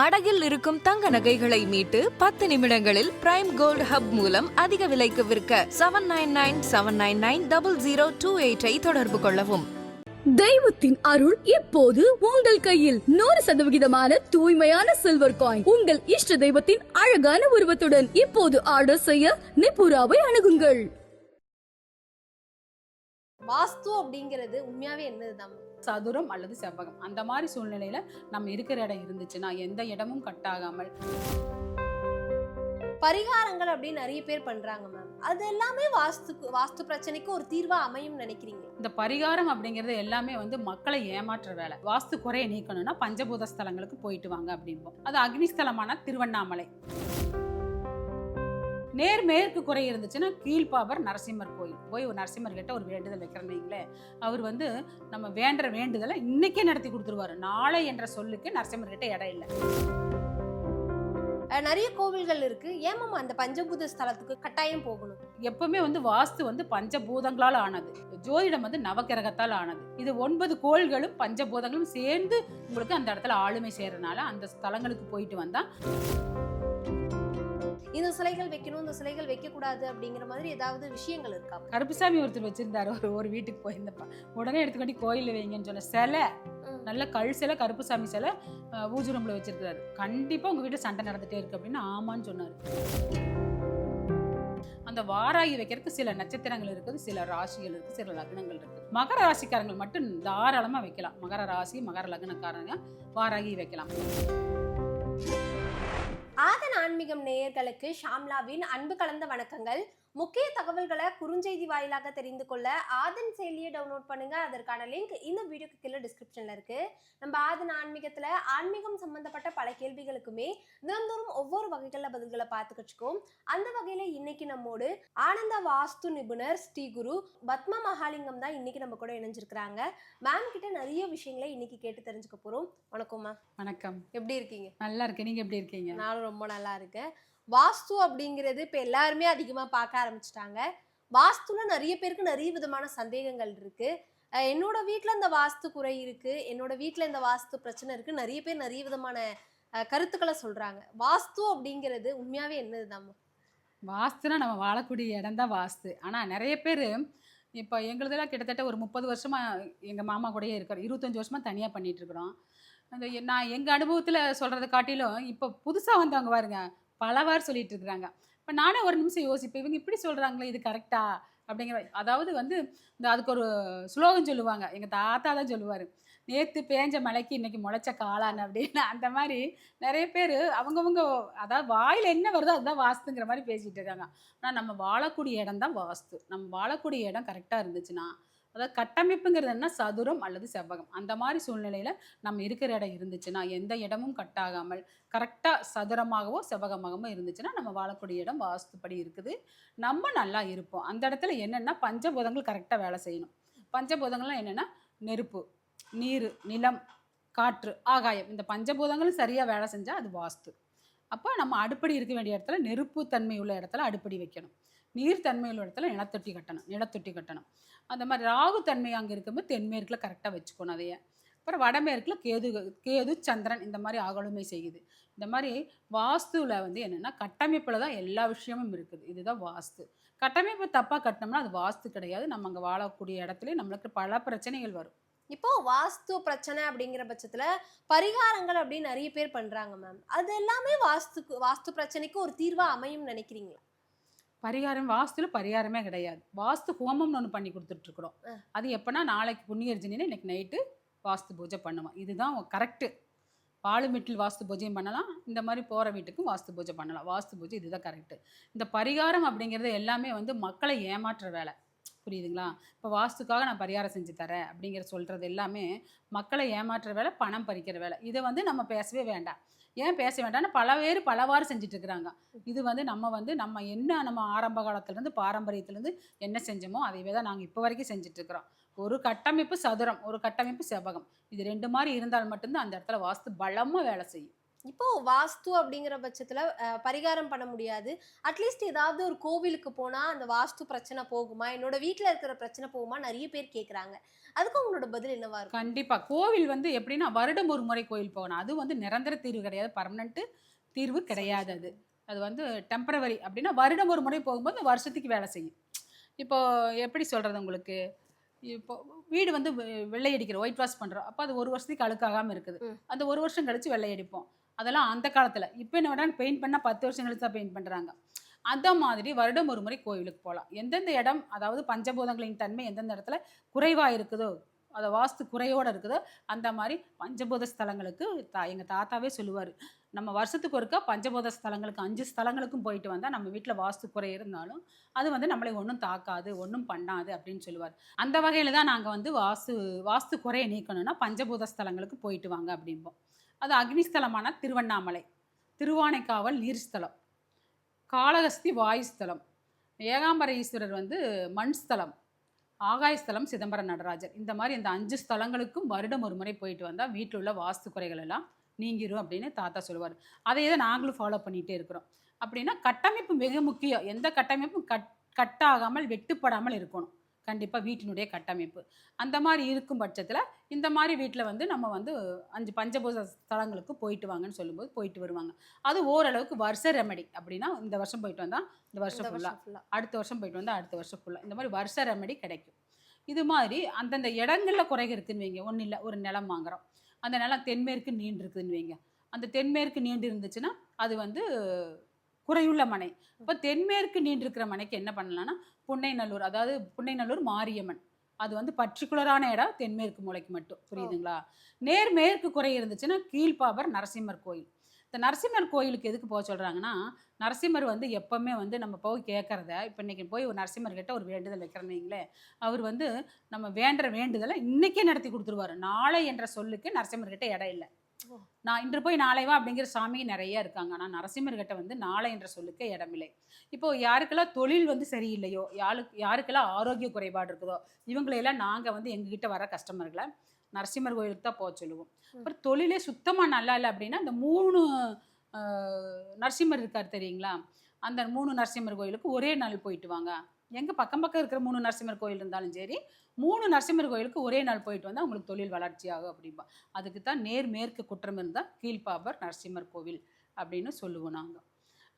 அடகில் இருக்கும் தங்க நகைகளை மீட்டு பத்து நிமிடங்களில் பிரைம் கோல்ட் ஹப் மூலம் அதிக விலைக்கு விற்க seven nine nine seven nine nine double zero two எயிட்டை தொடர்பு கொள்ளவும். தெய்வத்தின் அருள் இப்போது உங்கள் கையில்? நூறு சதவிகிதமான தூய்மையான சில்வர் காயின் உங்கள் இஷ்ட தெய்வத்தின் அழகான உருவத்துடன் இப்போது ஆர்டர் செய்ய நிபுராவை அணுகுங்கள். வாஸ்து அப்படிங்கிறது உண்மையாவே என்னதுதான்? சதுரம் அல்லது செவ்வகம். அந்த மாதிரி சூழ்நிலையில நம்ம இருக்கிற இடம் இருந்துச்சுன்னா எந்த இடமும் கட்டாகாமல். பரிகாரங்கள் அப்படின்னு நிறைய பேர் பண்றாங்க மேம் அது எல்லாமே வாஸ்துக்கு வாஸ்து பிரச்சனைக்கு ஒரு தீர்வா அமையும் நினைக்கிறீங்க? இந்த பரிகாரம் அப்படிங்கிறது எல்லாமே வந்து மக்களை ஏமாற்ற வேலை. வாஸ்து குறைய நீக்கணும்னா பஞ்சபூத ஸ்தலங்களுக்கு போயிட்டு வாங்க அப்படிம்போம் அது அக்னிஸ்தலமான திருவண்ணாமலை. நேர் மேற்கு குறை இருந்துச்சுன்னா கீழ்ப்பாவர் நரசிம்மர் கோயில். போய் ஒரு நரசிம்மர் கிட்ட ஒரு வேண்டுதல் வைக்கிறேன்னு வைங்களேன். அவர் வந்து நம்ம வேண்டுற வேண்டுதலை இன்னைக்கே நடத்தி கொடுத்துருவாரு. நாளை என்ற சொல்லுக்கு நரசிம்மர் கிட்ட இடம் இல்லை. நிறைய கோவில்கள் இருக்கு. ஏமாமா அந்த பஞ்சபூத ஸ்தலத்துக்கு கட்டாயம் போகணும்? எப்பவுமே வந்து வாஸ்து வந்து பஞ்சபூதங்களால் ஆனது. ஜோதிடம் வந்து நவக்கிரகத்தால் ஆனது. இது ஒன்பது கோள்களும் பஞ்சபூதங்களும் சேர்ந்து உங்களுக்கு அந்த இடத்துல ஆளுமை செய்யறதுனால அந்த ஸ்தலங்களுக்கு போயிட்டு வந்தா இந்த சிலைகள் வைக்கணும் இந்த சிலைகள் வைக்க கூடாது அப்படிங்கிற மாதிரி ஏதாவது விஷயங்கள் இருக்கா? கருப்புசாமி ஒருத்தர் வச்சிருந்தாரு. ஒரு ஒரு வீட்டுக்கு போயிருந்தப்ப உடனே எடுத்துக்கட்டி கோயிலில் வைங்கன்னு சொன்ன சிலை. நல்ல கல் சிலை கருப்புசாமி சிலை அஹ், பூஜை ரூம்ல வச்சிருக்காரு கண்டிப்பா உங்க வீட்டுல சண்டை நடந்துட்டே இருக்கு அப்படின்னு ஆமான்னு சொன்னாரு. அந்த வாராகி வைக்கிறதுக்கு சில நட்சத்திரங்கள் இருக்குது சில ராசிகள் இருக்கு சில லக்னங்கள் இருக்கு மகர ராசிக்காரங்க மட்டும் தாராளமா வைக்கலாம். மகர ராசி மகர லக்னக்காரங்க வாராகி வைக்கலாம். ஆதன் ஆன்மீகம் நேயர்களுக்கு ஷாம்லாவின் அன்பு கலந்த வணக்கங்கள். முக்கிய தகவல்களை குறுஞ்செய்தி வாயிலாக தெரிந்து கொள்ள ஆதன் செயலியை டவுன்லோட் பண்ணுங்க. அதற்கான லிங்க் இந்த வீடியோக்கு கீழே டிஸ்கிரிப்ஷன்ல இருக்கு. நம்ம ஆதன் ஆன்மீகத்துல ஆன்மீகம் சம்பந்தப்பட்ட பல கேள்விகளுக்குமே தினந்தோறும் ஒவ்வொரு வகைகளில் பதில்களை பார்த்துக்கிச்சுக்கோம் அந்த வகையில இன்னைக்கு நம்மோடு ஆனந்த வாஸ்து நிபுணர் ஸ்ரீ குரு பத்மா மகாலிங்கம் தான் இன்னைக்கு நம்ம கூட இணைஞ்சிருக்கிறாங்க. மேம் கிட்ட நிறைய விஷயங்களை இன்னைக்கு கேட்டு தெரிஞ்சுக்க போறோம். வணக்கம்மா. வணக்கம். எப்படி இருக்கீங்க? நல்லா இருக்கேன். நீங்க எப்படி இருக்கீங்க? நானும் ரொம்ப நல்லா இருக்கேன். வாஸ்து அப்படிங்கிறது இப்போ எல்லாருமே அதிகமாக பார்க்க ஆரம்பிச்சிட்டாங்க. வாஸ்துல நிறைய பேருக்கு நிறைய விதமான சந்தேகங்கள் இருக்கு. என்னோட வீட்டில் இந்த வாஸ்து குறை இருக்கு. என்னோட வீட்டில் இந்த வாஸ்து பிரச்சனை இருக்கு. நிறைய பேர் நிறைய விதமான கருத்துக்களை சொல்றாங்க. வாஸ்து அப்படிங்கிறது உண்மையாவே என்னதுதான்? வாஸ்துனா நம்ம வாழக்கூடிய இடம் தான் வாஸ்து. ஆனால் நிறைய பேர் இப்போ எங்களுதெல்லாம் கிட்டத்தட்ட ஒரு முப்பது வருஷமாக எங்கள் மாமா கூடயே இருக்கிறோம் இருபத்தஞ்சி வருஷமாக தனியாக பண்ணிகிட்ருக்குறோம் இருக்கிறோம். அந்த நான் எங்கள் அனுபவத்தில் சொல்கிறத காட்டிலும் இப்போ புதுசாக வந்தவங்க பாருங்க. பலவாறு சொல்லிட்டு இருக்கிறாங்க இப்போ நானே ஒரு நிமிஷம் யோசிப்பேன் இவங்க இப்படி சொல்கிறாங்களே இது கரெக்டா அப்படிங்கிற அதாவது வந்து இந்த அதுக்கு ஒரு ஸ்லோகம் சொல்லுவாங்க. எங்கள் தாத்தா தான் சொல்லுவார். நேற்று பேஞ்ச மலைக்கு இன்னைக்கு முளைச்ச காளான் அப்படின்னு. அந்த மாதிரி நிறைய பேர் அவங்கவுங்க அதாவது வாயில் என்ன வருதோ அதுதான் வாஸ்துங்கிற மாதிரி பேசிகிட்டு இருக்காங்க. ஆனால் நம்ம வாழக்கூடிய இடம் தான் வாஸ்து. நம்ம வாழக்கூடிய இடம் கரெக்டாக இருந்துச்சுன்னா அதாவது கட்டமைப்புங்கிறது என்ன? சதுரம் அல்லது செவ்வகம். அந்த மாதிரி சூழ்நிலையில் நம்ம இருக்கிற இடம் இருந்துச்சுன்னா எந்த இடமும் கட்டாகாமல் கரெக்டாக சதுரமாகவோ செவ்வகமாகவோ இருந்துச்சுன்னா நம்ம வாழக்கூடிய இடம் வாஸ்துப்படி இருக்குது. நம்ம நல்லா இருப்போம். அந்த இடத்துல என்னென்னா பஞ்சபூதங்கள் கரெக்டாக வேலை செய்யணும். பஞ்சபூதங்கள்லாம் என்னென்னா நெருப்பு நீர் நிலம் காற்று ஆகாயம். இந்த பஞ்சபூதங்களும் சரியாக வேலை செஞ்சால் அது வாஸ்து. அப்போ நம்ம அடுப்படி இருக்க வேண்டிய இடத்துல நெருப்பு தன்மை உள்ள இடத்துல அடுப்படி வைக்கணும். நீர் இடத்துல நிலத்தொட்டி கட்டணும் நிலத்தொட்டி கட்டணும். அந்த மாதிரி ராகு தன்மை அங்கே இருக்கும்போது தென்மேற்கில் கரெக்டாக வச்சுக்கணும் அதைய. அப்புறம் வடமேற்கில் கேது கேது சந்திரன் இந்த மாதிரி ஆகலுமை செய்யுது. இந்த மாதிரி வாஸ்துவில் வந்து என்னென்னா கட்டமைப்பில் தான் எல்லா விஷயமும் இருக்குது. இதுதான் வாஸ்து. கட்டமைப்பு தப்பாக கட்டினோம்னா அது வாஸ்து கிடையாது. நம்ம அங்கே வாழக்கூடிய இடத்துல நம்மளுக்கு பல பிரச்சனைகள் வரும். இப்போ வாஸ்து பிரச்சனை அப்படிங்கிற பட்சத்துல பரிகாரங்கள் அப்படின்னு நிறைய பேர் பண்றாங்க மேம் அது எல்லாமே வாஸ்துக்கு வாஸ்து பிரச்சனைக்கு ஒரு தீர்வா அமையும் நினைக்கிறீங்களா? பரிகாரம் வாஸ்துல பரிகாரமே கிடையாது. வாஸ்து ஹோமம்னு ஒன்று பண்ணி கொடுத்துட்ருக்குறோம். அது எப்போனா நாளைக்கு புண்ணியர்ஜினின்னு இன்னைக்கு நைட்டு வாஸ்து பூஜை பண்ணுவோம். இதுதான் கரெக்டு பாலுமெட்டில் வாஸ்து பூஜையும் பண்ணலாம். இந்த மாதிரி போகிற வீட்டுக்கும் வாஸ்து பூஜை பண்ணலாம். வாஸ்து பூஜை இதுதான் கரெக்டு இந்த பரிகாரம் அப்படிங்கிறது எல்லாமே வந்து மக்களை ஏமாற்றுற வேலை. புரியுதுங்களா? இப்போ வாஸ்துக்காக நான் பரிகாரம் செஞ்சு தரேன் அப்படிங்கிற சொல்கிறது எல்லாமே மக்களை ஏமாற்றுற வேலை பணம் பறிக்கிற வேலை. இதை வந்து நம்ம பேசவே வேண்டாம். ஏன் பேச வேண்டாம்னு பல பேர் பலவாறு செஞ்சுட்டு இருக்கிறாங்க. இது வந்து நம்ம வந்து நம்ம என்ன நம்ம ஆரம்ப காலத்துலேருந்து பாரம்பரியத்துலேருந்து என்ன செஞ்சோமோ அதைவே தான் நாங்கள் இப்போ வரைக்கும் செஞ்சுட்டு ஒரு கட்டமைப்பு சதுரம் ஒரு கட்டமைப்பு செவ்வகம். இது ரெண்டு மாதிரி இருந்தால் மட்டும்தான் அந்த இடத்துல வாஸ்து பலமாக வேலை செய்யும். இப்போ வாஸ்து அப்படிங்கிற பட்சத்துல பரிகாரம் பண்ண முடியாது. அட்லீஸ்ட் ஏதாவது ஒரு கோவிலுக்கு போனா அந்த வாஸ்து பிரச்சனை போகுமா? என்னோட வீட்ல இருக்கிற பிரச்சனை போகுமா? நிறைய பேர் கேக்குறாங்க. அதுக்கு உங்களோட பதில் என்னவா இருக்கும்? கண்டிப்பா. கோவில் வந்து எப்படின்னா வருடம் ஒரு முறை கோயில் போகணும். அது வந்து நிரந்தர தீர்வு கிடையாது. பர்மனெண்ட் தீர்வு கிடையாது அது. அது வந்து டெம்பரவரி அப்படின்னா வருடம் ஒரு முறை போகும்போது வருஷத்துக்கு வேலை செய்யும். இப்போ எப்படி சொல்கிறது உங்களுக்கு? இப்போ வீடு வந்து வெள்ளை அடிக்கிறோம் ஒயிட் வாஷ் பண்ணுறோம் அப்போ அது ஒரு வருஷத்துக்கு அழுக்காகாமல் இருக்குது. அந்த ஒரு வருஷம் கழிச்சு வெள்ளை அடிப்போம். அதெல்லாம் அந்த காலத்தில். இப்போ என்ன விட பெயிண்ட் பண்ணால் பத்து வருஷம் கழிச்சு தான் பெயிண்ட் பண்ணுறாங்க அந்த மாதிரி வருடம் ஒரு முறை கோவிலுக்கு போகலாம் எந்தெந்த இடம் அதாவது பஞ்சபூதங்களின் தன்மை எந்தெந்த இடத்துல குறைவாக இருக்குதோ அதை வாஸ்து குறையோடு இருக்குதோ அந்த மாதிரி பஞ்சபூத ஸ்தலங்களுக்கு தா எங்கள் தாத்தாவே சொல்லுவார். நம்ம வருஷத்துக்கு ஒருக்கா பஞ்சபூத ஸ்தலங்களுக்கு அஞ்சு ஸ்தலங்களுக்கும் போயிட்டு வந்தால் நம்ம வீட்டில் வாஸ்து குறை இருந்தாலும் அது வந்து நம்மளை ஒன்றும் தாக்காது ஒன்றும் பண்ணாது அப்படின்னு சொல்லுவார். அந்த வகையில் தான் நாங்கள் வந்து வாஸ்து வாஸ்து குறையை நீக்கணும்னா பஞ்சபூத ஸ்தலங்களுக்கு போயிட்டு வாங்க அப்படிம்போம். அது அக்னிஸ்தலமான திருவண்ணாமலை. திருவானைக்காவல் நீர்ஸ்தலம். காளகஸ்தி வாயுஸ்தலம். ஏகாம்பர ஈஸ்வரர் வந்து மண் ஸ்தலம். ஆகாயஸ்தலம் சிதம்பரம் நடராஜர். இந்த மாதிரி இந்த அஞ்சு ஸ்தலங்களுக்கும் வருடம் ஒரு முறை போயிட்டு வந்தால் வீட்டில் உள்ள வாஸ்து குறைகள் எல்லாம் நீங்கிரும் அப்படின்னு தாத்தா சொல்லுவார். அதையே தான் நாங்களும் ஃபாலோ பண்ணிகிட்டே இருக்கிறோம். அப்படின்னா கட்டமைப்பு மிக முக்கியம். எந்த கட்டமைப்பும் கட் கட்டாகாமல் வெட்டுப்படாமல் இருக்கணும். கண்டிப்பாக வீட்டினுடைய கட்டமைப்பு. அந்த மாதிரி இருக்கும் பட்சத்தில் இந்த மாதிரி வீட்டில் வந்து நம்ம வந்து அஞ்சு பஞ்சபூத ஸ்தலங்களுக்கு போயிட்டு வாங்கன்னு சொல்லும்போது போயிட்டு வருவாங்க. அது ஓரளவுக்கு வருஷ ரெமடி அப்படின்னா இந்த வருஷம் போயிட்டு வந்தால் இந்த வருஷம் ஃபுல்லாக அடுத்த வருஷம் போயிட்டு வந்தால் அடுத்த வருஷம் ஃபுல்லாக இந்த மாதிரி வருஷ ரெமடி கிடைக்கும். இது மாதிரி அந்தந்த இடங்களில் குறை இருக்குன்னு வைங்க. ஒன்றும் இல்லை ஒரு நிலம் வாங்குறோம். அந்த நிலம் தென்மேற்கு நீண்டு இருக்குதுன்னு வைங்க. அந்த தென்மேற்கு நீண்டு இருந்துச்சுன்னா அது வந்து குறையுள்ள மனை. இப்போ தென்மேற்கு நீண்டு இருக்கிற மனைக்கு என்ன பண்ணலாம்னா புன்னைநல்லூர் அதாவது புன்னைநல்லூர் மாரியம்மன். அது வந்து பர்டிகுலரான இடம் தென்மேற்கு மூலைக்கு மட்டும். புரியுதுங்களா? நேர்மேற்கு குறை இருந்துச்சுன்னா கீழ்ப்பாபர் நரசிம்மர் கோயில். இந்த நரசிம்மர் கோயிலுக்கு எதுக்கு போக சொல்கிறாங்கன்னா நரசிம்மர் வந்து எப்பவுமே வந்து நம்ம போய் கேட்குறத இப்போ இன்றைக்கி போய் ஒரு நரசிம்மர் கிட்ட ஒரு வேண்டுதல் வைக்கிறேன்னு வைங்களேன். அவர் வந்து நம்ம வேண்டுற வேண்டுதலை இன்னைக்கே நடத்தி கொடுத்துருவாரு. நாளை என்ற சொல்லுக்கு நரசிம்மர் கிட்ட இடம் இல்லை. நான் இன்று போய் நாளை வா அப்படிங்கிற சாமி நிறைய இருக்காங்க. ஆனால் நரசிம்மர் கிட்ட வந்து நாளை என்ற சொல்லுக்கு இடமில்லை. இப்போ யாருக்கெல்லாம் தொழில் வந்து சரியில்லையோ யாருக்கு யாருக்கெல்லாம் ஆரோக்கிய குறைபாடு இருக்குதோ இவங்களையெல்லாம் நாங்கள் வந்து எங்ககிட்ட வர கஸ்டமர்களை நரசிம்மர் கோயிலுக்கு தான் போக சொல்லுவோம். அப்புறம் தொழிலே சுத்தமாக நல்லா இல்லை அப்படின்னா இந்த மூணு நரசிம்மர் இருக்கார் தெரியுங்களா? அந்த மூணு நரசிம்மர் கோயிலுக்கு ஒரே நாள் போயிட்டு வாங்க. எங்கள் பக்கம் பக்கம் இருக்கிற மூணு நரசிம்மர் கோயில் இருந்தாலும் சரி மூணு நரசிம்மர் கோயிலுக்கு ஒரே நாள் போயிட்டு வந்தால் உங்களுக்கு தொழில் வளர்ச்சி ஆகும் அப்படிம்பா. அதுக்கு தான் நேர் மேற்கு குற்றம் இருந்தால் கீழ்பாபர் நரசிம்மர் கோவில் அப்படின்னு சொல்லுவோம் நாங்கள்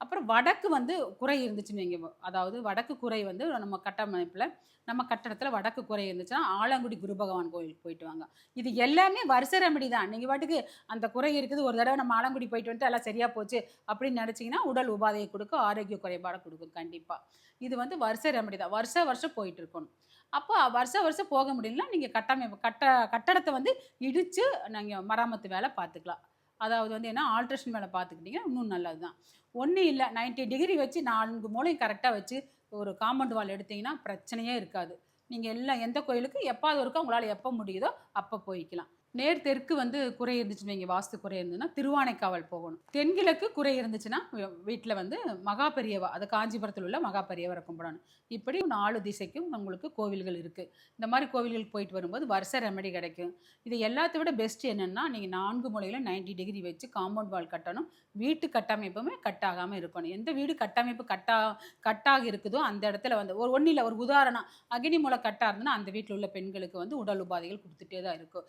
அப்புறம் வடக்கு வந்து குறை இருந்துச்சுன்னு வைங்க. அதாவது வடக்கு குறை வந்து நம்ம கட்டமைப்பில் நம்ம கட்டடத்தில் வடக்கு குறை இருந்துச்சுன்னா ஆலங்குடி குரு பகவான் கோயிலுக்கு போயிட்டு வாங்க. இது எல்லாமே வருஷ ரெமடி தான். நீங்கள் பாட்டுக்கு அந்த குறை இருக்குது ஒரு தடவை நம்ம ஆலங்குடி போயிட்டு வந்துட்டு எல்லாம் சரியாக போச்சு அப்படின்னு நினச்சிங்கன்னா உடல் உபாதையை கொடுக்கும் ஆரோக்கிய குறைபாடை கொடுக்கும் கண்டிப்பாக இது வந்து வருஷ ரெமடி தான். வருஷ வருஷம் போயிட்டு இருக்கணும். அப்போ வருஷ வருஷம் போக முடியலன்னா நீங்கள் கட்டமைப்பு கட்ட கட்டடத்தை வந்து இடித்து நீங்கள் மராமத்து வேலை பார்த்துக்கலாம். அதாவது வந்து என்ன ஆல்ட்ரேஷன் வேலை பார்த்துக்கிட்டிங்கன்னா இன்னும் நல்லது தான் ஒன்றும் இல்லை. 90 டிகிரி வச்சு நான்கு மூலையும் கரெக்டாக வச்சு ஒரு காம்பவுண்ட் வால் எடுத்தீங்கன்னா பிரச்சனையே இருக்காது. நீங்கள் எல்லாம் எந்த கோயிலுக்கு எப்பாவது இருக்கோ உங்களால் எப்போ முடியுதோ அப்போ போய்க்கலாம். நேர் தெற்கு வந்து குறை இருந்துச்சுன்னு வைங்க வாஸ்து குறை இருந்ததுன்னா திருவானைக்காவல் போகணும். தென்கிழக்கு குறை இருந்துச்சுன்னா வீட்டில் வந்து மகா பெரியவா அது காஞ்சிபுரத்தில் உள்ள மகா பெரியவரை கும்பிடணும். இப்படி நாலு திசைக்கும் உங்களுக்கு கோவில்கள் இருக்குது இந்த மாதிரி கோவில்களுக்கு போயிட்டு வரும்போது வருஷ ரெமடி கிடைக்கும். இது எல்லாத்த விட பெஸ்ட் என்னென்னா நீங்கள் நான்கு மூலையில் 90 டிகிரி வச்சு காம்பவுண்ட் வால் கட்டணும். வீட்டு கட்டமைப்புமே கட்டாகாமல் இருக்கணும். எந்த வீடு கட்டமைப்பு கட்டா கட்டாக இருக்குதோ அந்த இடத்துல வந்து ஒரு ஒன்றும் இல்லை ஒரு உதாரணம் அக்னி மூலை கட்டாக இருந்ததுன்னா அந்த வீட்டில் உள்ள பெண்களுக்கு வந்து உடல் உபாதைகள் கொடுத்துட்டே தான் இருக்கும்.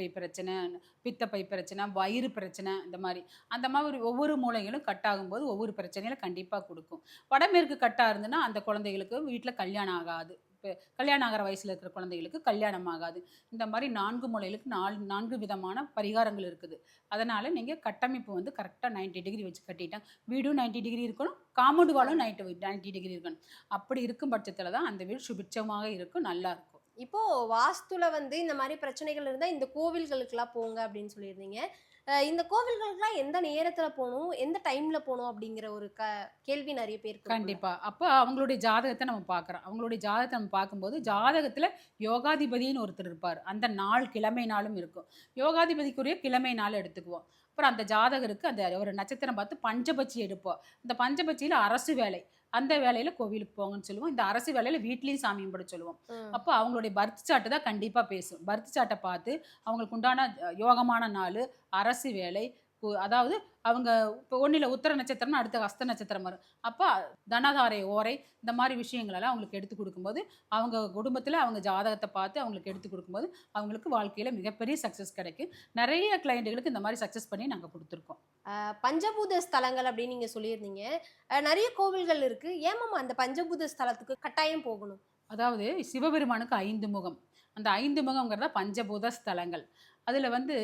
பை பிரச்சனை பித்தப்பை பிரச்சனை வயிறு பிரச்சனை இந்த மாதிரி. அந்த மாதிரி ஒவ்வொரு மூலைகளும் கட்டாகும்போது ஒவ்வொரு பிரச்சனையில கண்டிப்பாக கொடுக்கும். வடமேற்கு கட்டாக இருந்துன்னா அந்த குழந்தைகளுக்கு வீட்டில் கல்யாணம் ஆகாது. இப்போ கல்யாணம் ஆகிற வயசில் இருக்கிற குழந்தைகளுக்கு கல்யாணம் ஆகாது. இந்த மாதிரி நான்கு மூலைகளுக்கு நாலு நான்கு விதமான பரிகாரங்கள் இருக்குது. அதனால் நீங்கள் கட்டமைப்பு வந்து கரெக்டாக 90 டிகிரி வச்சு கட்டிட்டேன் வீடும் 90 டிகிரி இருக்கணும் காமௌண்ட் வாலும் நைட்டு 90 டிகிரி இருக்கணும். அப்படி இருக்கும் பட்சத்தில் தான் அந்த வீடு சுபிட்சமாக இருக்கும் நல்லா இருக்கும். இப்போ வாஸ்துல வந்து இந்த மாதிரி பிரச்சனைகள் இருந்தால் இந்த கோவில்களுக்கெல்லாம் போங்க அப்படின்னு சொல்லியிருந்தீங்க. இந்த கோவில்களுக்குலாம் எந்த நேரத்துல போகணும்? எந்த டைம்ல போகணும்? அப்படிங்கிற ஒரு க கேள்வி நிறைய பேருக்கு கண்டிப்பா. அப்போ அவங்களுடைய ஜாதகத்தை நம்ம பார்க்குறோம். அவங்களுடைய ஜாதகத்தை நம்ம பார்க்கும்போது ஜாதகத்தில் யோகாதிபதின்னு ஒருத்தர் இருப்பார். அந்த நாள் கிழமை நாளும் இருக்கும். யோகாதிபதிக்குரிய கிழமை நாள் எடுத்துக்குவோம். அப்புறம் அந்த ஜாதகருக்கு அந்த ஒரு நட்சத்திரம் பார்த்து பஞ்சபட்சி எடுப்போம். அந்த பஞ்சபட்சியில் அரசு வேலை. அந்த வேலையில் கோவிலுக்கு போங்கன்னு சொல்லுவோம். இந்த அரசு வேலையில் வீட்லேயும் சாமி கும்பிட சொல்லுவோம். அப்போ அவங்களுடைய பர்த் சார்ட்டு தான் கண்டிப்பாக பேசும். பர்த் சார்ட்டை பார்த்து அவங்களுக்கு உண்டான யோகமான நாள் அரசு வேலை அதாவது அவங்க இப்போ ஒன்றில் உத்தர நட்சத்திரம்னு அடுத்த ஹஸ்த நட்சத்திரம் வரும். அப்போ தனதாரை ஓரை இந்த மாதிரி விஷயங்களெல்லாம் அவங்களுக்கு எடுத்து கொடுக்கும்போது அவங்க குடும்பத்தில் அவங்க ஜாதகத்தை பார்த்து அவங்களுக்கு எடுத்து கொடுக்கும்போது அவங்களுக்கு வாழ்க்கையில் மிகப்பெரிய சக்ஸஸ் கிடைக்கும். நிறைய கிளைண்ட்டுகளுக்கு இந்த மாதிரி சக்ஸஸ் பண்ணி நாங்கள் கொடுத்துருக்கோம். பஞ்சபூத ஸ்தலங்கள் அப்படின்னு நீங்க சொல்லியிருந்தீங்க. நிறைய கோவில்கள் இருக்கு. ஏமாமா அந்த பஞ்சபூத ஸ்தலத்துக்கு கட்டாயம் போகணும்? அதாவது சிவபெருமானுக்கு ஐந்து முகம். அந்த ஐந்து முகங்கிறத பஞ்சபூத ஸ்தலங்கள். அதில் வந்து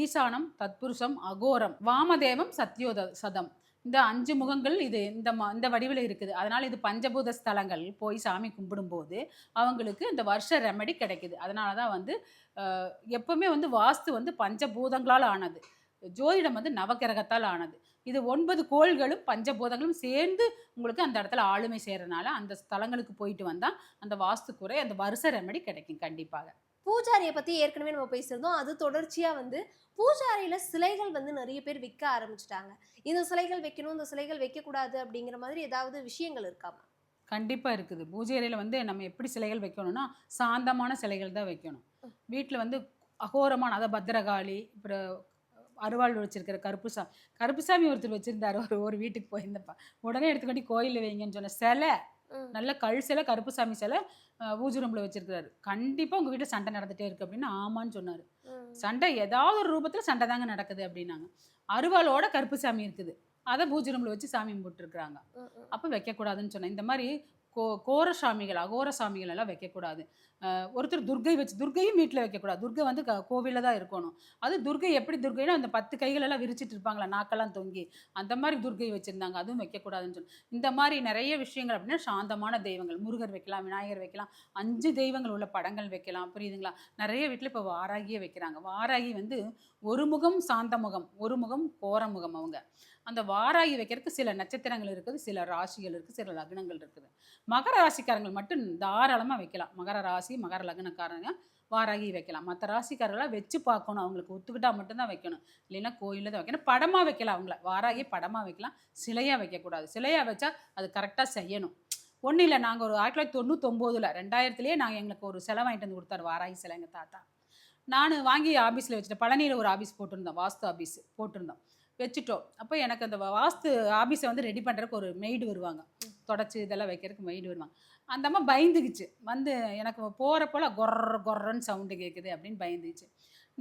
ஈசானம் தத்புருஷம் அகோரம் வாமதேவம் சத்யோத சதம். இந்த அஞ்சு முகங்கள் இது இந்த ம இந்த வடிவில் இருக்குது. அதனால் இது பஞ்சபூத ஸ்தலங்கள் போய் சாமி கும்பிடும்போது அவங்களுக்கு இந்த வருஷ ரெமடி கிடைக்குது. அதனால தான் வந்து எப்போவுமே எப்பவுமே வந்து வாஸ்து வந்து பஞ்சபூதங்களால் ஆனது. ஜோதிடம் வந்து நவக்கிரகத்தால் ஆனது. இது ஒன்பது கோள்களும் பஞ்சபூதங்களும் சேர்ந்து உங்களுக்கு அந்த இடத்துல ஆளுமை செய்கிறனால அந்த ஸ்தலங்களுக்கு போயிட்டு வந்தால் அந்த வாஸ்து குறை அந்த வருஷ ரெமடி கிடைக்கும் கண்டிப்பாக. பூஜாரியை பத்தி ஏற்கனவே நம்ம பேசியிருந்தோம். அது தொடர்ச்சியா வந்து பூஜாரியில சிலைகள் வந்து நிறைய பேர் விற்க ஆரம்பிச்சிட்டாங்க. இந்த சிலைகள் வைக்கணும் இந்த சிலைகள் வைக்க கூடாது அப்படிங்கிற மாதிரி ஏதாவது விஷயங்கள் இருக்காமா கண்டிப்பாக இருக்குது. பூஜை அறையில் வந்து நம்ம எப்படி சிலைகள் வைக்கணும்னா சாந்தமான சிலைகள் தான் வைக்கணும். வீட்டில் வந்து அகோரமான அதாவது பத்திரகாளி அப்புறம் அருவாள் வச்சிருக்கிற கருப்புசா கருப்புசாமி ஒருத்தர் வச்சிருந்தாரு. ஒரு ஒரு வீட்டுக்கு போயிருந்தப்ப. உடனே எடுத்துக்கொண்டு கோயிலில் வைங்கன்னு சொன்ன சிலை. நல்ல கல் சிலை கருப்புசாமி சிலை ரூமில் வச்சிருக்காரு கண்டிப்பாக உங்கள் வீட்டில் சண்டை நடந்துகிட்டே இருக்கு அப்படின்னு ஆமான்னு சொன்னார். சண்டை ஏதாவது ஒரு ரூபத்தில் சண்டை தாங்க நடக்குது அப்படின்னாங்க. அருவாளோட கருப்புசாமி இருக்குது. அதை பூஜை ரூமில் வச்சு சாமி கும்பிட்டுருக்குறாங்க. அப்போ வைக்கக்கூடாதுன்னு சொன்னேன். இந்த மாதிரி கோ கோர சாமிகள் அகோர சாமிகள் எல்லாம் வைக்கக்கூடாது. ஒருத்தர் துர்கை வச்சு துர்கையும் வீட்டில் வைக்கக்கூடாது. துர்கை வந்து க கோவிலில் தான் இருக்கணும். அது துர்கை எப்படி துர்கைனா அந்த பத்து கைகளெல்லாம் விரிச்சிட்டு இருப்பாங்களா நாக்கெல்லாம் தொங்கி. அந்த மாதிரி துர்கை வச்சுருந்தாங்க. அதுவும் வைக்கக்கூடாதுன்னு சொல்லி இந்த மாதிரி நிறைய விஷயங்கள் அப்படின்னா சாந்தமான தெய்வங்கள். முருகர் வைக்கலாம் விநாயகர் வைக்கலாம் அஞ்சு தெய்வங்கள் உள்ள படங்கள் வைக்கலாம். புரியுதுங்களா? நிறைய வீட்டில் இப்போ வாராகியே வைக்கிறாங்க. வாராகி வந்து ஒரு முகம் சாந்த முகம் ஒரு முகம் கோர முகம் அவங்க. அந்த வாராகி வைக்கிறதுக்கு சில நட்சத்திரங்கள் இருக்குது சில ராசிகள் இருக்குது சில லக்னங்கள் இருக்குது. மகர ராசிக்காரங்கள் மட்டும் தாராளமாக வைக்கலாம். மகர ராசி மகர லக்னக்காரங்க வாராகி வைக்கலாம். மற்ற ராசிக்காரர்களாக வச்சு பார்க்கணும். அவங்களுக்கு ஒத்துக்கிட்டால் மட்டும்தான் வைக்கணும். இல்லைன்னா கோயிலில் தான் வைக்கணும். படமாக வைக்கலாம் அவங்கள. வாராகி படமாக வைக்கலாம். சிலையாக வைக்கக்கூடாது. சிலையாக வச்சா அது கரெக்டாக செய்யணும். ஒன்றும் இல்லை. நாங்கள் ஒரு ஆயிரத்தி தொள்ளாயிரத்தி தொண்ணூத்தொம்போதில் ரெண்டாயிரத்துலேயே நாங்கள் எங்களுக்கு ஒரு சிலை வாங்கிட்டு வந்து கொடுத்தாரு வாராகி சிலை எங்கள் தாத்தா. நான் வாங்கி ஆஃபீஸில் வச்சுட்டேன் பழனியில் ஒரு ஆஃபீஸ் போட்டிருந்தோம். வாஸ்து ஆஃபீஸ் போட்டிருந்தோம். வச்சுட்டோம். அப்போ எனக்கு அந்த வாஸ்து ஆஃபீஸை வந்து ரெடி பண்ணுறதுக்கு ஒரு மெய்டு வருவாங்க. தொடச்சி இதெல்லாம் வைக்கிறதுக்கு மெய்டு வருவாங்க. அந்த அம்மா பயந்துக்குச்சு வந்து எனக்கு போகிறப்போல கொர்ற கொர்றன்னு சவுண்டு கேட்குது அப்படின்னு பயந்துச்சு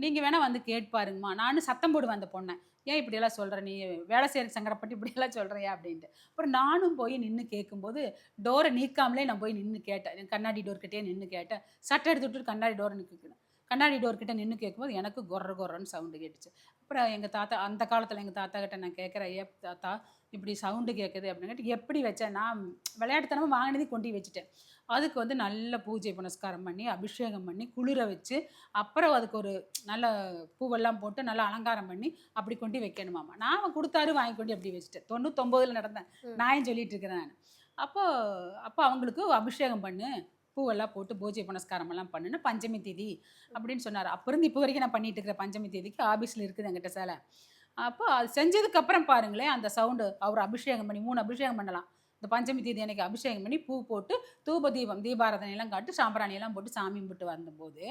நீங்கள் வேணால் வந்து கேட்டு பாருங்கம்மா. நானும் சத்தம் போடுவேன் அந்த பொண்ணை. ஏன் இப்படியெல்லாம் சொல்கிற நீ வேலை செய்கிற சங்கடப்பட்டு இப்படியெல்லாம் சொல்கிறியா அப்படின்ட்டு. அப்புறம் நானும் போய் நின்று கேட்கும்போது டோரை நீக்காமலே நான் போய் நின்று கேட்டேன். கண்ணாடி டோர்கிட்டே நின்று கேட்டேன். சட்டை எடுத்துட்டு கண்ணாடி டோரை நிற்கிறேன் கண்ணாடி டோர் கிட்ட நின்று கேட்கும்போது எனக்கு கொர்ற கொர்றன்னு சவுண்டு கேட்டுச்சு. அப்புறம் எங்கள் தாத்தா அந்த காலத்தில் எங்கள் தாத்தா கிட்ட நான் கேட்குறேன் ஏ தாத்தா இப்படி சவுண்டு கேட்குது அப்படின்னு எப்படி வச்சேன் நான் விளையாட்டுத்தனமாக வாங்கினதையும் கொண்டு வச்சுட்டேன். அதுக்கு வந்து நல்ல பூஜை புனஸ்காரம் பண்ணி அபிஷேகம் பண்ணி குளிர வச்சு அப்புறம் அதுக்கு ஒரு நல்ல பூவெல்லாம் போட்டு நல்லா அலங்காரம் பண்ணி அப்படி கொண்டு வைக்கணுமாமா நான் கொடுத்தாரு வாங்கி கொண்டு அப்படி வச்சுட்டேன். தொண்ணூத்தொம்போதில் நடந்தேன். நான் சொல்லிட்டு இருக்கிறேன் நான்? அப்போ அப்போ அவங்களுக்கு அபிஷேகம் பண்ணு பூவெல்லாம் போட்டு பூஜை புனஸ்காரம் எல்லாம் பண்ணுன்னு பஞ்சமி தேதி அப்படின்னு சொன்னார். அப்போ இருந்து இப்போ வரைக்கும் நான் பண்ணிட்டு இருக்கிற பஞ்சமி தேதிக்கு ஆபீஸில் இருக்குது என்கிட்ட சேலை. அப்போ அது செஞ்சதுக்கப்புறம் பாருங்களேன் அந்த சவுண்டு அவர் அபிஷேகம் பண்ணி மூணு அபிஷேகம் பண்ணலாம். இந்த பஞ்சமி தேதி எனக்கு அபிஷேகம் பண்ணி பூ போட்டு தூப தீபம் தீபாராதனையெல்லாம் காட்டு சாம்பிராணியெல்லாம் போட்டு சாமி கும்பிட்டு வந்தபோது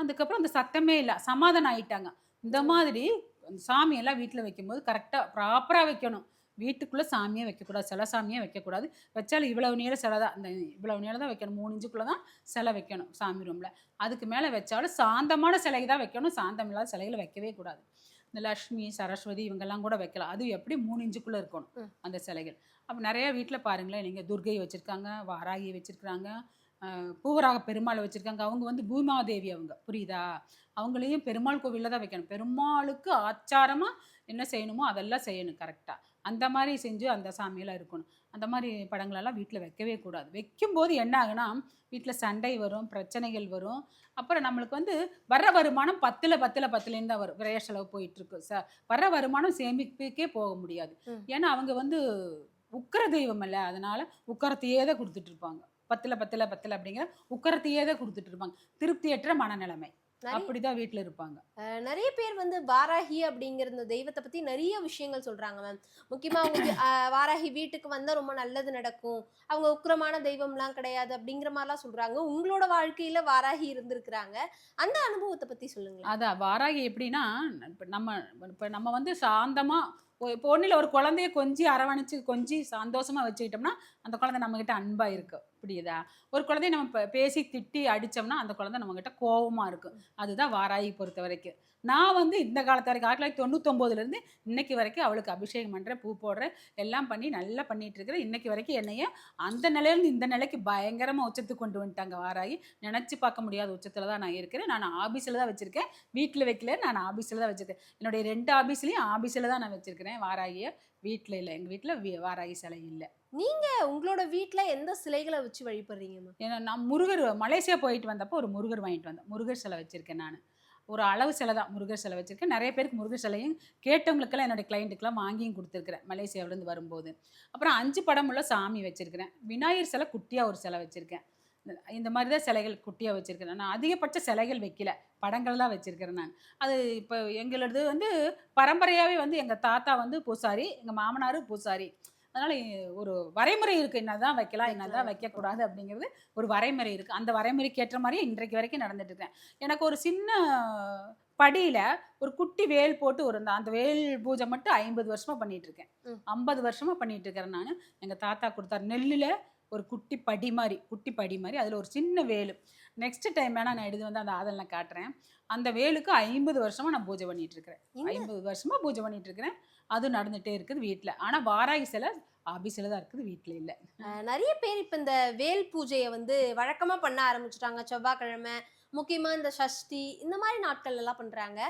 அதுக்கப்புறம் அந்த சத்தமே இல்லை சமாதானம் ஆயிட்டாங்க. இந்த மாதிரி அந்த சாமியெல்லாம் வீட்டில் வைக்கும்போது கரெக்டாக ப்ராப்பராக வைக்கணும். வீட்டுக்குள்ளே சாமியே வைக்கக்கூடாது சில சாமியே வைக்கக்கூடாது. வச்சாலும் இவ்வளவு நீளம் சிலை தான் இந்த இவ்வளவு நீளம் தான் வைக்கணும். மூணு இன்ச்சுக்குள்ளே தான் சிலை வைக்கணும் சாமி ரூமில் அதுக்கு மேலே வச்சாலும் சாந்தமான சிலைக்கு தான் வைக்கணும். சாந்தம் இல்லாத சிலைகளை வைக்கவே கூடாது. இந்த லக்ஷ்மி சரஸ்வதி இவங்கெல்லாம் கூட வைக்கலாம். அது எப்படி மூணு இன்ச்சுக்குள்ளே இருக்கணும். அந்த சிலைகள். அப்போ நிறைய வீட்டில் பாருங்களேன் நீங்கள் துர்கை வச்சுருக்காங்க வாராகி வச்சுருக்காங்க பூவராக பெருமாள் வச்சுருக்காங்க. அவங்க வந்து பூமாதேவி அவங்க. புரியுதா? அவங்களையும் பெருமாள் கோவிலில் தான் வைக்கணும். பெருமாளுக்கு ஆச்சாரமாக என்ன செய்யணுமோ அதெல்லாம் செய்யணும் கரெக்டாக அந்த மாதிரி செஞ்சு அந்த சாமியெல்லாம் இருக்கணும். அந்த மாதிரி படங்களெல்லாம் வீட்டில் வைக்கவே கூடாது. வைக்கும்போது என்ன ஆகுனா வீட்டில் சண்டை வரும் பிரச்சனைகள் வரும். அப்புறம் நம்மளுக்கு வந்து வர்ற வருமானம் பத்தில் பத்தில் பத்துலேருந்து தான் வரும். விரைய செலவு போயிட்டுருக்கு. ச வர்ற வருமானம் சேமிப்புக்கே போக முடியாது. ஏன்னா அவங்க வந்து உக்கர தெய்வம் இல்லை. அதனால உக்கரத்தையே தான் கொடுத்துட்டு இருப்பாங்க. பத்தில் பத்தில் பத்தில் அப்படிங்கிற உக்கரத்தையே தான் கொடுத்துட்டு இருப்பாங்க. திருப்தியற்ற மனநிலைமை. அப்படிதான் வீட்டுல இருப்பாங்க. நிறைய பேர் வந்து வாராகி அப்படிங்கிற இந்த தெய்வத்தை பத்தி நிறைய விஷயங்கள் சொல்றாங்க மேம் முக்கியமா அவங்க வாராகி வீட்டுக்கு வந்தா ரொம்ப நல்லது நடக்கும். அவங்க உக்கிரமான தெய்வம்லாம் கிடையாது அப்படிங்கிற மாதிரிலாம் சொல்றாங்க. உங்களோட வாழ்க்கையில வாராகி இருந்திருக்கிறாங்க. அந்த அனுபவத்தை பத்தி சொல்லுங்களேன். அதான் வாராகி எப்படின்னா இப்போ நம்ம இப்போ நம்ம வந்து சாந்தமா இப்போ ஒன்றில் ஒரு குழந்தைய கொஞ்சி அரவணைச்சு கொஞ்சி சந்தோஷமா வச்சுக்கிட்டோம்னா அந்த குழந்தை நம்மக்கிட்ட அன்பா இருக்கு. புரியுதா? ஒரு குழந்தைய நம்ம பேசி திட்டி அடித்தோம்னா அந்த குழந்தை நம்மக்கிட்ட கோபமாக இருக்கும். அதுதான் வாராயி பொறுத்த வரைக்கும் நான் வந்து இந்த காலத்து வரைக்கும் ஆயிரத்தி தொள்ளாயிரத்தி தொண்ணூத்தொம்போதுலேருந்து இன்னைக்கு வரைக்கும் அவளுக்கு அபிஷேகம் பண்ணுறேன் பூ போடுறேன் எல்லாம் பண்ணி நல்லா பண்ணிட்டு இருக்கிறேன். இன்னைக்கு வரைக்கும் என்னைய அந்த நிலையிலேருந்து இந்த நிலைக்கு பயங்கரமாக உச்சத்துக்கு கொண்டு வந்துட்டாங்க வாராகி. நினச்சி பார்க்க முடியாத உச்சத்தில் தான் நான் இருக்கிறேன். நான் ஆபீஸில் தான் வச்சுருக்கேன். வீட்டில் வைக்கல நான் ஆபீஸில் தான் வச்சுருக்கேன். என்னுடைய ரெண்டு ஆபீஸ்லேயும் ஆபீஸில் தான் நான் வச்சுருக்கிறேன் வாராகியை. வீட்டில் இல்லை எங்கள் வீட்டில் வாராகி சிலை இல்லை. அஹ் உங்களோட வீட்ல எந்த சிலைகளை வச்சு வழிபடுறீங்க ஏன்னா நான் முருகர் மலேசியா போயிட்டு வந்தப்போ ஒரு முருகர் வாங்கிட்டு வந்தேன். முருகர் சிலை வச்சுருக்கேன் நான். ஒரு அளவு சிலை தான் முருகர் சிலை வச்சுருக்கேன். நிறைய பேருக்கு முருகர் சிலையும் கேட்டவங்களுக்கெல்லாம் என்னுடைய கிளைண்ட்டுக்கெல்லாம் வாங்கியும் கொடுத்துருக்குறேன் மலேசியாவிலேருந்து வரும்போது. அப்புறம் அஞ்சு படம் உள்ள சாமி வச்சுருக்கிறேன். விநாயகர் சிலை குட்டியாக ஒரு சிலை வச்சுருக்கேன். இந்த மாதிரி தான் சிலைகள் குட்டியாக வச்சுருக்கிறேன். நான் அதிகபட்ச சிலைகள் வைக்கல. படங்கள் தான் வச்சுருக்கிறேன் நான். அது இப்போ எங்களது வந்து பரம்பரையாகவே வந்து எங்கள் தாத்தா வந்து பூசாரி எங்கள் மாமனார் பூசாரி. அதனால் ஒரு வரைமுறை இருக்குது என்ன தான் வைக்கலாம் என்ன தான் வைக்கக்கூடாது அப்படிங்கிறது ஒரு வரைமுறை இருக்குது அந்த வரைமுறைக்கு ஏற்ற மாதிரியே இன்றைக்கு வரைக்கும் நடந்துட்டு இருக்கேன் எனக்கு ஒரு சின்ன படியில் ஒரு குட்டி வேல் போட்டு ஒரு அந்த- வேல் பூஜை மட்டும் ஐம்பது வருஷமாக பண்ணிட்டு இருக்கேன். ம். ஐம்பது வருஷமாக பண்ணிட்டு இருக்கிறேன் நான். எங்கள் தாத்தா கொடுத்தாரு. நெல்லில் ஒரு குட்டி படி மாதிரி குட்டி படி மாதிரி. அதில் ஒரு சின்ன வேலு. நெக்ஸ்ட் டைம் வேணா நான் எடுத்து வந்து அந்த ஆதலில் காட்டுறேன். அந்த வேலுக்கு ஐம்பது வருஷமா நான் பூஜை பண்ணிட்டு இருக்கிறேன். இந்த ஐம்பது வருஷமா பூஜை பண்ணிட்டு இருக்கிறேன். அது நடந்துட்டே இருக்குது வீட்டில் ஆனால் வாராகி சிலை ஆபீஸில் தான் இருக்குது வீட்டில் இல்லை. நிறைய பேர் இப்ப இந்த வேல் பூஜையை வந்து வழக்கமா பண்ண ஆரம்பிச்சுட்டாங்க. செவ்வாய்க்கிழமை முக்கியமா இந்த சஷ்டி இந்த மாதிரி நாட்கள் எல்லாம் பண்றாங்க.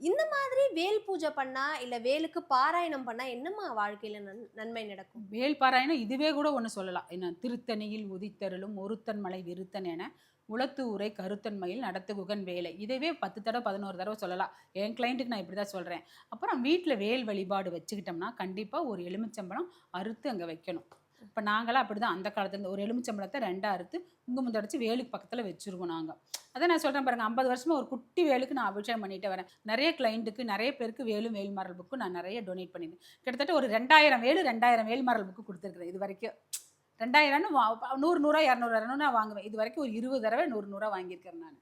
இந்த மாதிரி வேல் பூஜை பண்ணா இல்ல வேலுக்கு பாராயணம் பண்ணா என்னம்மா வாழ்க்கையில நன்- நன்மை நடக்கும்? வேல் பாராயணம் இதுவே கூட ஒன்று சொல்லலாம். என்ன திருத்தணியில் உதித்தருளும் ஒருத்தன் மலை விருத்தன் என உளத்து உரை கருத்தன்மையில் நடத்து குகன் வேலை. இதவே பத்து தடவை பதினோரு தடவை சொல்லலாம். என் கிளைண்ட்டுக்கு நான் இப்படி தான் சொல்கிறேன் அப்புறம் வீட்டில் வேல் வழிபாடு வச்சுக்கிட்டோம்னா கண்டிப்பாக ஒரு எலுமிச்சம்பழம் அறுத்து அங்கே வைக்கணும். இப்போ நாங்களாம் அப்படி தான் அந்த காலத்துலேருந்து ஒரு எலுமிச்சம்பழத்தை ரெண்டாக அறுத்து குங்குமம் தொடச்சி வேலுக்கு பக்கத்தில் வச்சுருவோம் நாங்கள் அதான் நான் சொல்கிறேன் பாருங்கள் ஐம்பது வருஷமாக ஒரு குட்டி வேலுக்கு நான் அபிஷேகம் பண்ணிட்டு வரேன். நிறைய கிளைண்ட்டுக்கு நிறைய பேருக்கு வேலும் வேல்மாரல் புக்கு நான் நிறைய டொனேட் பண்ணியிருக்கேன். கிட்டத்தட்ட ஒரு ரெண்டாயிரம் வேலு ரெண்டாயிரம் வேல்மாரல் புக்கு கொடுத்துருக்குறேன் இது வரைக்கும். ரெண்டாயிரம்னு வா- நூறு நூறா இரநூறு இரநூறு நான் வாங்குவேன். இது வரைக்கும் ஒரு இருபது தடவை நூறு நூறா வாங்கியிருக்கேன் நான்.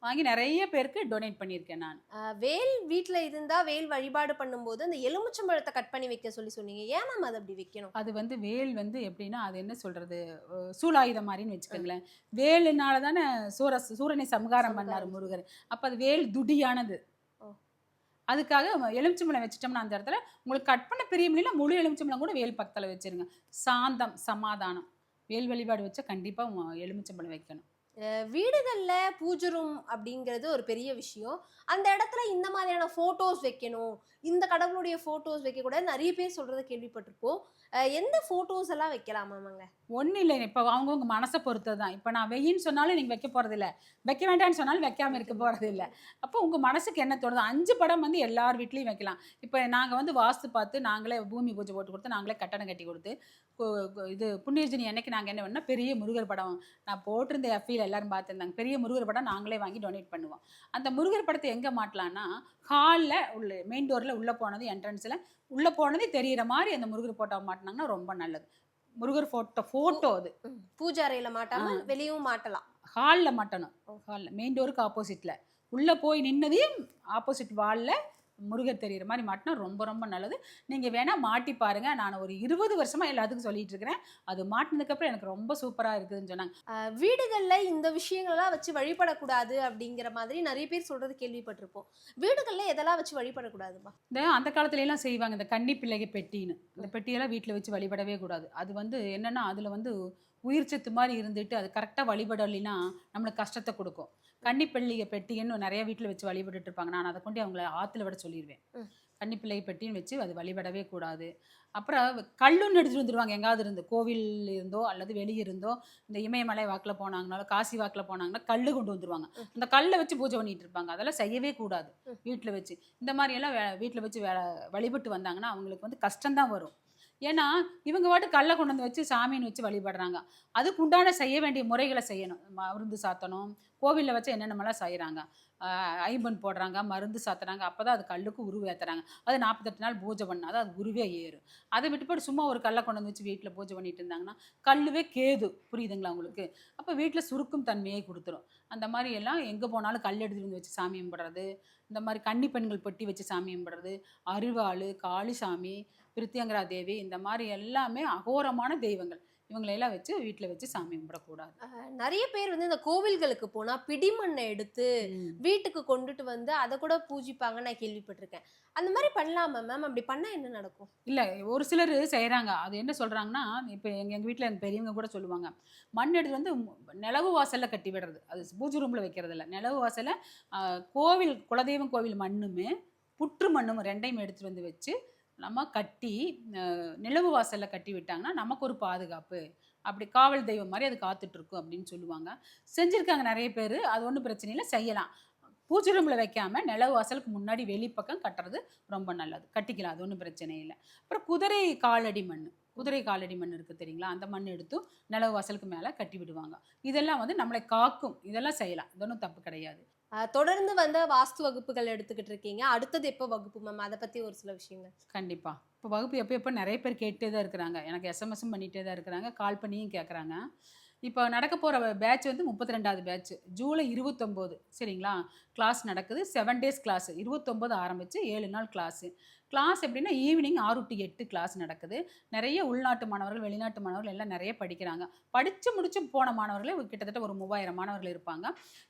வாங்கி நிறைய பேருக்கு டொனேட் பண்ணியிருக்கேன் நான். வேல் வீட்ல இருந்தா வேல் வழிபாடு பண்ணும்போது அந்த எலுமிச்சம்பழத்தை கட் பண்ணி வைக்க சொல்லி சொன்னீங்க. ஏன் நம்ம அதை அப்படி வைக்கணும்? அது வந்து வேல் வந்து எப்படின்னா அது என்ன சொல்றது? அஹ் சூலாயுதம் மாதிரின்னு வச்சுக்கோங்களேன். வேலுனால தானே சூர சூரனை சம்ஹாரம் பண்ணார். முருகர். அப்போ அது வேல் துடியானது. அதுக்காக எலுமிச்சம்பழம் வச்சிட்டோம்னா அந்த இடத்துல உங்களுக்கு கட் பண்ண பெரிய முடியல முழு எலுமிச்சம்பழம் கூட வேல் பக்கத்தில் வச்சுருங்க. சாந்தம் சமாதானம். வேல் வழிபாடு வச்சா கண்டிப்பாக எலுமிச்சம்பழம் வைக்கணும். வீடுகளில் பூஜை ரூம் அப்படிங்கிறது ஒரு பெரிய விஷயம். அந்த இடத்துல இந்த மாதிரியான ஃபோட்டோஸ் வைக்கணும். இந்த கடவுளுடைய ஃபோட்டோஸ் வைக்கக்கூடாது நிறைய பேர் சொல்கிறத கேள்விப்பட்டிருப்போம். எந்த ஃபோட்டோஸ் எல்லாம் வைக்கலாமாங்க ஒன்றும் இல்லை இப்போ அவங்கவுங்க மனசை பொறுத்தது தான் இப்போ நான் வெயின்னு சொன்னாலும் நீங்கள் வைக்க போகிறது இல்லை. வைக்க வேண்டாம்னு சொன்னாலும் வைக்காமல் இருக்க போகிறது இல்லை. அப்போ உங்கள் மனசுக்கு என்ன தோணுது அஞ்சு படம் வந்து எல்லார் வீட்லேயும் வைக்கலாம். இப்போ நாங்கள் வந்து வாஸ்து பார்த்து நாங்களே பூமி பூஜை போட்டு கொடுத்து நாங்களே கட்டணம் கட்டி கொடுத்து இது புண்ணியர்ஜினி அன்னைக்கு நாங்கள் என்ன பண்ணால் பெரிய முருகர் படம் நான் போட்டிருந்த எஃபியில் எல்லோரும் பார்த்துருந்தாங்க. பெரிய முருகர் படம் நாங்களே வாங்கி டொனேட் பண்ணுவோம். அந்த முருகர் படத்தை எங்கே மாட்டலான்னா ஹாலில் உள்ள மெயின் டோரில் உள்ளே போனது என்ட்ரன்ஸில் உள்ளே போனதே தெரியிற மாதிரி அந்த முருகர் ஃபோட்டோ மாட்டினாங்கன்னா ரொம்ப நல்லது. முருகர் ஃபோட்டோ ஃபோட்டோ அது. பூஜை அறையில மாட்டாம ஆ. வெளியும் மாட்டலாம். ஹாலில் மாட்டணும். ஹாலில் மெயின் டோருக்கு ஆப்போசிட்டில் உள்ளே போய் நின்னதையும் ஆப்போசிட் வாலில் முருகர் தெரியிற மாதிரி மாட்டினா ரொம்ப ரொம்ப நல்லது. நீங்கள் வேணால் மாட்டி பாருங்கள் நான் ஒரு இருபது வருஷமாக எல்லாத்துக்கும் சொல்லிட்டு இருக்கிறேன். அது மாட்டினதுக்கப்புறம் எனக்கு ரொம்ப சூப்பராக இருக்குதுன்னு சொன்னாங்க. வீடுகள்ல இந்த விஷயங்கள்லாம் வச்சு வழிபடக்கூடாது அப்படிங்கிற மாதிரி நிறைய பேர் சொல்றது கேள்விப்பட்டிருப்போம். வீடுகள்ல எதெல்லாம் வச்சு வழிபடக்கூடாதுமா? இந்த அந்த காலத்துல எல்லாம் செய்வாங்க. இந்த கன்னி பிள்ளைக்கு பெட்டின்னு. இந்த பெட்டியெல்லாம் வீட்டில் வச்சு வழிபடவே கூடாது. அது வந்து என்னன்னா அதில் வந்து உயிர் சத்து மாதிரி இருந்துட்டு அது கரெக்டாக வழிபடலைன்னா நம்மளுக்கு கஷ்டத்தை கொடுக்கும். கன்னி பிள்ளைக பெட்டின்னு நிறைய வீட்டில் வச்சு வழிபட்டுட்டு இருப்பாங்க. நான் அதை கொண்டு அவங்கள ஆற்றுல விட சொல்லிடுவேன் ம். கன்னி பிள்ளை பெட்டின்னு வச்சு அது வழிபடவே கூடாது. அப்புறம் கல்லுன்னு எடுத்துட்டு வந்துருவாங்க. எங்காவது இருந்து கோவில் இருந்தோ அல்லது வெளியே இருந்தோ இந்த இமயமலை வாக்கில் போனாங்கனாலும் காசி வாக்கில் போனாங்கன்னா கல் கொண்டு வந்துருவாங்க. ம். அந்த கல்லை வச்சு பூஜை பண்ணிட்டு இருப்பாங்க. அதெல்லாம் செய்யவே கூடாது. வீட்டில் வச்சு. இந்த மாதிரி எல்லாம் வீட்டில் வச்சு வே வழிபட்டு வந்தாங்கன்னா அவங்களுக்கு வந்து கஷ்டம்தான் வரும். ஏன்னா இவங்க பாட்டு கல்லை கொண்டு வந்து வச்சு சாமின்னு வச்சு வழிபடுறாங்க. அதுக்கு உண்டான செய்ய வேண்டிய முறைகளை செய்யணும். மருந்து சாத்தணும். கோவிலில் வச்சு என்னென்னமெல்லாம் செய்கிறாங்க ஐம்பன் போடுறாங்க மருந்து சாத்துறாங்க. அப்போ தான் அது கல்லுக்கு உருவேத்துறாங்க அது நாற்பத்தெட்டு நாள் பூஜை பண்ணாதான் அது உருவே ஏறும். அதை விட்டுப்பட்டு சும்மா ஒரு கல்லை கொண்டு வந்து வச்சு வீட்டில் பூஜை பண்ணிட்டு இருந்தாங்கன்னா கல்லுவே கேது. புரியுதுங்களா உங்களுக்கு? அப்போ வீட்டில் சுருக்கும் தன்மையை கொடுத்துரும். அந்த மாதிரி எல்லாம் எங்கே போனாலும் கல் எடுத்துட்டு வந்து வச்சு சாமி கும்பிட்றது. இந்த மாதிரி கன்னி பெண்கள் பெட்டி வச்சு சாமி கும்பிட்றது. அரிவாள் காளிசாமி பிரித்தியங்கரா தேவி இந்த மாதிரி எல்லாமே அகோரமான தெய்வங்கள். இவங்களையெல்லாம் வச்சு வீட்டில் வச்சு சாமி கும்பிடக்கூடாது. நிறைய பேர் வந்து இந்த கோவில்களுக்கு போனா பிடிமண்ணை எடுத்து வீட்டுக்கு கொண்டுட்டு வந்து அதை கூட பூஜிப்பாங்க நான் கேள்விப்பட்டிருக்கேன். அந்த மாதிரி பண்ணலாமா மேம் அப்படி பண்ணா என்ன நடக்கும்? இல்லை ஒரு சிலர் செய்கிறாங்க அது என்ன சொல்கிறாங்கன்னா இப்போ எங்கள் எங்கள் வீட்டில் எங்கள் பெரியவங்க கூட சொல்லுவாங்க. மண் எடுத்து வந்து நிலவு வாசலில் கட்டி விடுறது. அது பூஜை ரூமில் வைக்கிறது இல்ல நிலவு வாசலில் கோவில் குலதெய்வம் கோவில் மண்ணுமே புற்று மண்ணும் ரெண்டையும் எடுத்துகிட்டு வந்து வச்சு நம்ம கட்டி நிலவு வாசலில் கட்டி விட்டாங்கன்னா நமக்கு ஒரு பாதுகாப்பு. அப்படி காவல் தெய்வம் மாதிரி அது காத்துட்ருக்கும் அப்படின்னு சொல்லுவாங்க. செஞ்சுருக்காங்க நிறைய பேர். அது ஒன்றும் பிரச்சனை இல்லை. செய்யலாம். பூஜை ரூமில் வைக்காமல் நிலவு வாசலுக்கு முன்னாடி வெளிப்பக்கம் கட்டுறது ரொம்ப நல்லது. கட்டிக்கலாம். அது ஒன்றும் பிரச்சனை இல்லை. அப்புறம் குதிரை காலடி மண் குதிரை காலடி மண் இருக்குது தெரியுங்களா? அந்த மண் எடுத்து நிலவு வாசலுக்கு மேலே கட்டி விடுவாங்க. இதெல்லாம் வந்து நம்மளை காக்கும். இதெல்லாம் செய்யலாம். இது ஒன்றும் தப்பு கிடையாது. தொடர்ந்து வந்த வாஸ்து வகுப்புகள் எடுத்துக்கிட்டு இருக்கீங்க. அடுத்தது எப்போ வகுப்பு மேம் அதை பற்றி ஒரு சில விஷயங்கள். கண்டிப்பாக இப்போ வகுப்பு எப்போ எப்போ நிறைய பேர் கேட்டே தான் இருக்கிறாங்க. எனக்கு எஸ்எம்எஸும் பண்ணிகிட்டே தான் இருக்கிறாங்க. கால் பண்ணியும் கேட்குறாங்க இப்போ நடக்க போகிற பேட்ச் வந்து முப்பத்தி ரெண்டாவது பேட்ச் ஜூலை இருபத்தொம்போது. சரிங்களா? கிளாஸ் நடக்குது. செவன் டேஸ் கிளாஸ் இருபத்தொம்போது ஆரம்பித்து ஏழு நாள் கிளாஸு கிளாஸ் எப்படின்னா ஈவினிங் ஆறு டு எட்டு கிளாஸ் நடக்குது. நிறைய உள்நாட்டு மாணவர்கள் வெளிநாட்டு மாணவர்கள் எல்லாம் நிறைய படிக்கிறாங்க. படித்து முடிச்சு போன மாணவர்களே கிட்டத்தட்ட ஒரு மூவாயிரம் மாணவர்கள் இருப்பாங்க.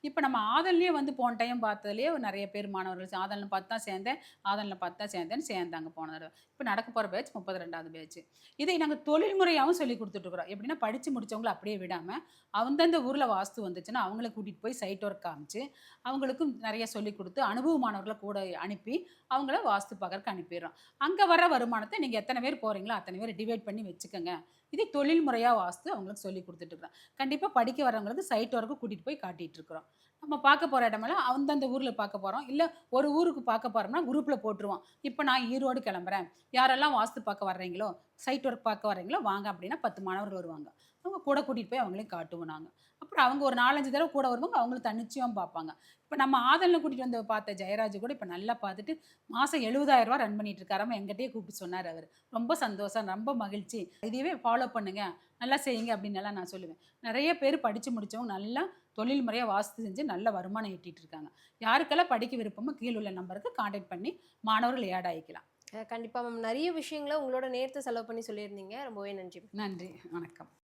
இப்போ நம்ம ஆதல்லையே வந்து போன டைம் பார்த்ததுலேயே நிறைய பேர் மாணவர்கள் ஆதலில் பார்த்து தான் சேர்ந்தேன் ஆதலில் பார்த்து தான் சேர்ந்தேன்னு சேர்ந்தாங்க போன தடவை. இப்போ நடக்க போகிற பேட்ச் முப்பது ரெண்டாவது பேட்ச் இதை நாங்கள் தொழில்முறையாகவும் சொல்லி கொடுத்துட்ருக்குறோம் எப்படின்னா படித்து முடிச்சவங்கள அப்படியே விடாமல் அந்தந்த ஊரில் வாஸ்து வந்துச்சுன்னா அவங்கள கூட்டிகிட்டு போய் சைட் ஒர்க் காமிச்சு அவங்களுக்கும் நிறைய சொல்லி கொடுத்து அனுபவமானவர்களை கூட அனுப்பி அவங்கள வாஸ்து பார்க்கறக்கு அனுப்பிடுறோம் அங்கே வர வருமானத்தை நீங்கள் எத்தனை பேர் போகிறீங்களோ அத்தனை பேர் டிவைட் பண்ணி வச்சுக்கோங்க. இதை தொழில் முறையாக வாஸ்து அவங்களுக்கு சொல்லி கொடுத்துட்ருக்குறோம் கண்டிப்பாக படிக்க வரவங்களுக்கு சைட் ஒர்க்கு கூட்டிகிட்டு போய் காட்டிகிட்டு இருக்கிறோம். நம்ம பார்க்க போகிற இடமெல்லாம் அந்தந்த ஊரில் பார்க்க போகிறோம் இல்லை ஒரு ஊருக்கு பார்க்க போகிறோம்னா குரூப்பில் போட்டுருவோம். இப்போ நான் ஈரோடு கிளம்புறேன். யாரெல்லாம் வாஸ்து பார்க்க வர்றீங்களோ சைட் ஒர்க் பார்க்க வர்றீங்களோ வாங்க அப்படின்னா பத்து மாணவர்கள் வருவாங்க. அவங்க கூட கூட்டிகிட்டு போய் அவங்களையும் காட்டுவோம் நாங்கள் அப்புறம் அவங்க ஒரு நாலஞ்சு தடவை கூட வருவாங்க அவங்களும் தன்னிச்சயம் பார்ப்பாங்க. இப்போ நம்ம ஆதலில் கூட்டிகிட்டு வந்து பார்த்த ஜெயராஜ் கூட இப்போ நல்லா பார்த்துட்டு மாதம் எழுபதாயிரரூவா ரன் பண்ணிட்டு இருக்காராம எங்கிட்டயே கூப்பிட்டு சொன்னார் அவர். ரொம்ப சந்தோஷம் ரொம்ப மகிழ்ச்சி. இதையவே ஃபாலோ பண்ணுங்க. நல்லா செய்யுங்க அப்படின்னு எல்லாம் நான் சொல்லுவேன். நிறைய பேர் படித்து முடிச்சவங்க நல்லா தொழில் முறையாக வாஸ்து செஞ்சு நல்ல வருமானம் ஈட்டிட்டு இருக்காங்க. யாருக்கெல்லாம் படிக்க விருப்பமோ கீழே உள்ள நம்பருக்கு காண்டாக்ட் பண்ணி மாணவர்கள் ஏட் ஆகிக்கலாம் அஹ் கண்டிப்பா மேம் நிறைய விஷயங்களை உங்களோட நேரத்தை செலவு பண்ணி சொல்லியிருந்தீங்க. ரொம்பவே நன்றி நன்றி. வணக்கம்.